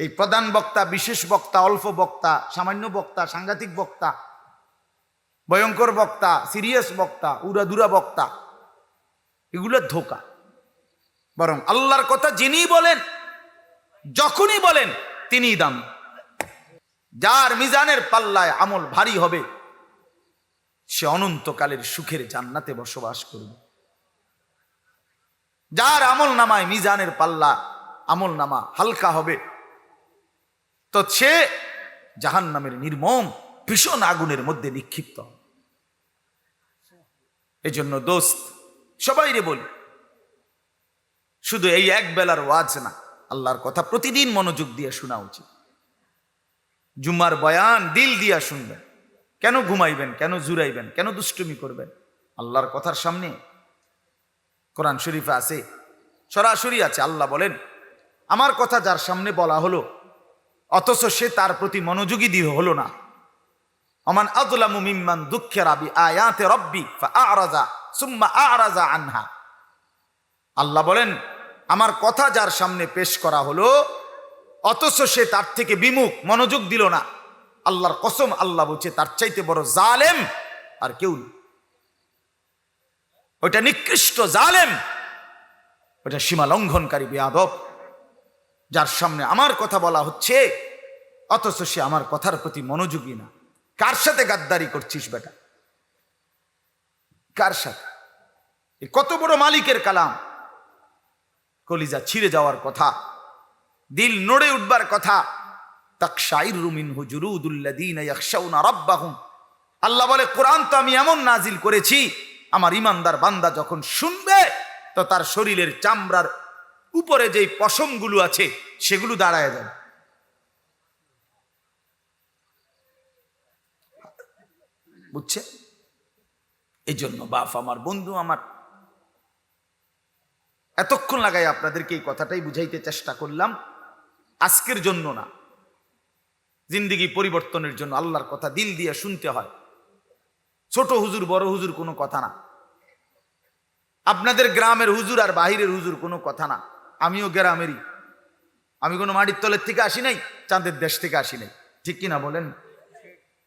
এই প্রধান বক্তা, বিশেষ বক্তা, অল্প বক্তা, সামান্য বক্তা, সাংঘাতিক বক্তা, ভয়ঙ্কর বক্তা, সিরিয়াস বক্তা উড়াদুরা বক্তা, এগুলো ধোকা। বরং আল্লাহর কথা যিনি বলেন, যখনই বলেন, তিনিই দাম। যার মিজানের পাল্লায় আমল ভারী হবে, সে অনন্তকালের সুখের জান্নাতে বসবাস করবে। যার আমল নামায় মিজানের পাল্লা আমল নামা হালকা হবে তো সে জাহান নামের নির্মম, ভীষণ আগুনের মধ্যে নিক্ষিপ্ত। হবে। এজন্য দোস্ত, সবাই রে বলি, শুধু এই এক বেলার ওয়াজ না, আল্লাহর কথা প্রতিদিন মনোযোগ দিয়ে শোনা উচিত। জুমার বয়ান দিল দিয়া শুনবেন। কেন ঘুমাইবেন, কেন জুরাইবেন কেন দুষ্টুমি করবেন? আল্লাহর কথার সামনে কোরআন শরীফে আছে, সরাসরি আছে, আল্লাহ বলেন, আমার কথা যার সামনে বলা হলো অথচ সে তার প্রতি মনোযোগী দিয়ে হলো না। অমান আদলামু মিম্মান দুঃখের আবি আয়াতে রব্বি আরাজা সুম্মা আরাজা আনহা। আল্লাহ বলেন, আমার কথা যার সামনে পেশ করা হলো, অথচ সে তার থেকে বিমুখ, মনোযোগ দিল না। আল্লাহর কসম, আল্লাহ বলছে, তার চাইতে বড় জালেম আর কেউ ওইটা নিকৃষ্ট জালেম ওটা সীমা লঙ্ঘনকারী বেয়াদব যার সামনে আমার কথা বলা হচ্ছে, অথচ সে আমার কথার প্রতি মনোযোগী না। কার সাথে গাদ্দারি করছিস বেটা? কার সাথে? কত বড় মালিকের কালাম। কলিজা ছিঁড়ে যাওয়ার কথা, দিল নড়ে উঠবার কথা। আল্লাহ বলে, কোরআন তো আমি এমন নাজিল করেছি, আমার ইমানদার বান্দা যখন শুনবে, তো তার শরীরের চামড়ার উপরে যেই পশমগুলো আছে, সেগুলো দাঁড়ায় যাবে বুঝছে এই জন্য বাপ আমার, বন্ধু আমার, এতক্ষণ লাগাই আপনাদেরকে এই কথাটাই বুঝাইতে চেষ্টা করলাম। আজকের জন্য না, জিন্দিগি পরিবর্তনের জন্য আল্লাহর কথা দিল দিয়ে শুনতে হয়। ছোট হুজুর, বড় হুজুর কোনো কথা না। আপনাদের গ্রামের হুজুর আর বাহিরের হুজুর কোনো কথা না। আমিও গ্রামেরই। আমি কোনো মাটির তলের থেকে আসি নাই, চাঁদের দেশ থেকে আসি নাই। ঠিক কিনা বলেন?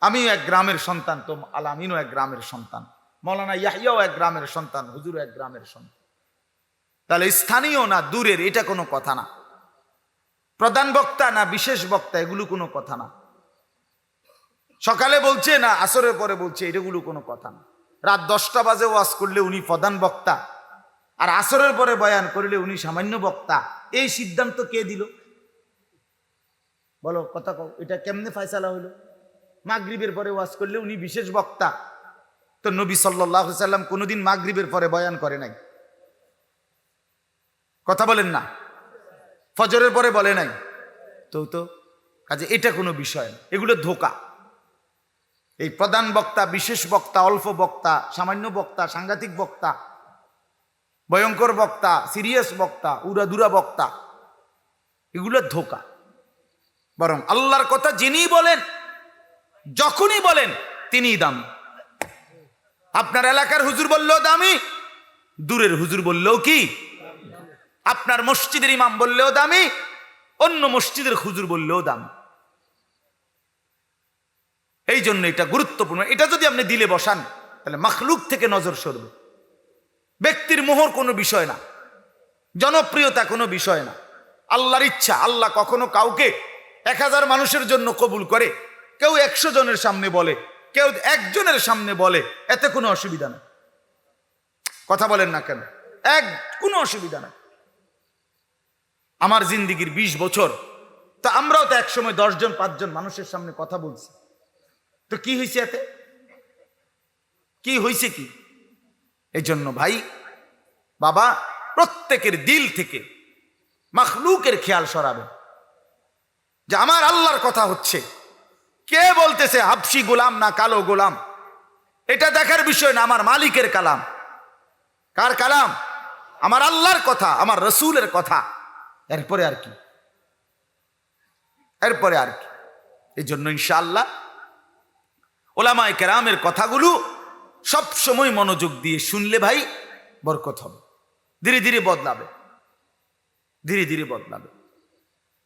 আমিও এক গ্রামের সন্তান, তো আলামিনও এক গ্রামের সন্তান। মৌলানা ইয়াহিয়াও এক গ্রামের সন্তান, হুজুরও এক গ্রামের সন্তান। তাহলে স্থানীয় না দূরের, এটা কোনো কথা না। প্রধান বক্তা না বিশেষ বক্তা, এগুলো কোনো কথা না। সকালে বলছে না, আসরের পরে বলছে, এগুলো কোনো কথা না। রাত দশটা বাজে ওয়াজ করলে উনি প্রধান বক্তা। আর আসরের পরে বয়ান করলে উনি সামান্য বক্তা। এই সিদ্ধান্ত কে দিল? বলো, কথা কও, এটা কেমনে ফায়সালা হইল? মাগরিবের পরে ওয়াজ করলে উনি বিশেষ বক্তা। তো নবী সাল্লাহ সাল্লাম কোনোদিন মাগরিবের পরে বয়ান করে নাই। কথা বলেন না। ফজরের পরে বলে নাই। তো তো, কাজে এটা কোনো বিষয় না। এগুলো ধোকা। এই প্রধান বক্তা, বিশেষ বক্তা, অল্প বক্তা, সামান্য বক্তা, সাংঘাতিক বক্তা ভয়ঙ্কর বক্তা সিরিয়াস বক্তা উড়াদুরা বক্তা, এগুলো ধোকা। বরং আল্লাহর কথা যিনি বলেন, যখনই বলেন, তিনিই দামি। আপনার এলাকার হুজুর বললেও দামি, দূরের হুজুর বললেও কি? আপনার মসজিদের ইমাম বললেও দামি, অন্য মসজিদের হুজুর বললেও দামি। এই জন্য এটা গুরুত্বপূর্ণ। এটা যদি আপনি দিলে বসান, তাহলে মাখলুক থেকে নজর সরবে। ব্যক্তির মোহর কোনো বিষয় না, জনপ্রিয়তা কোনো বিষয় না। আল্লাহর ইচ্ছা, আল্লাহ কখনো কাউকে এক হাজার মানুষের জন্য কবুল করে, কেউ একশো জনের সামনে বলে, কেউ একজনের সামনে বলে, এতে কোনো অসুবিধা নেই। কথা বলেন না কেন? এক, কোনো অসুবিধা নাই। আমার জিন্দিগির ২০ বছর, তো আমরাও তো একসময় দশজন, পাঁচজন মানুষের সামনে কথা বলছি। তো কি হয়েছে এতে? কি হয়েছে কি? এই জন্য ভাই বাবা, প্রত্যেকের দিল থেকে মাখলুকের খেয়াল সরাবে। যে আমার আল্লাহর কথা হচ্ছে। কে বলতেছে, হাফসি গোলাম না কালো গোলাম? এটা দেখার বিষয় না, আমার মালিকের কালাম। কার কালাম? আমার আল্লাহর কথা, আমার রসুলের কথা। এরপরে আর কি? এরপরে আর কি? এই জন্য ইনশাআল্লাহ ওলামায় কেরামের কথাগুলো সব সময় মনোযোগ দিয়ে শুনলে ভাই বরকত হবে। ধীরে ধীরে বদলাবে। ধীরে ধীরে বদলাবে।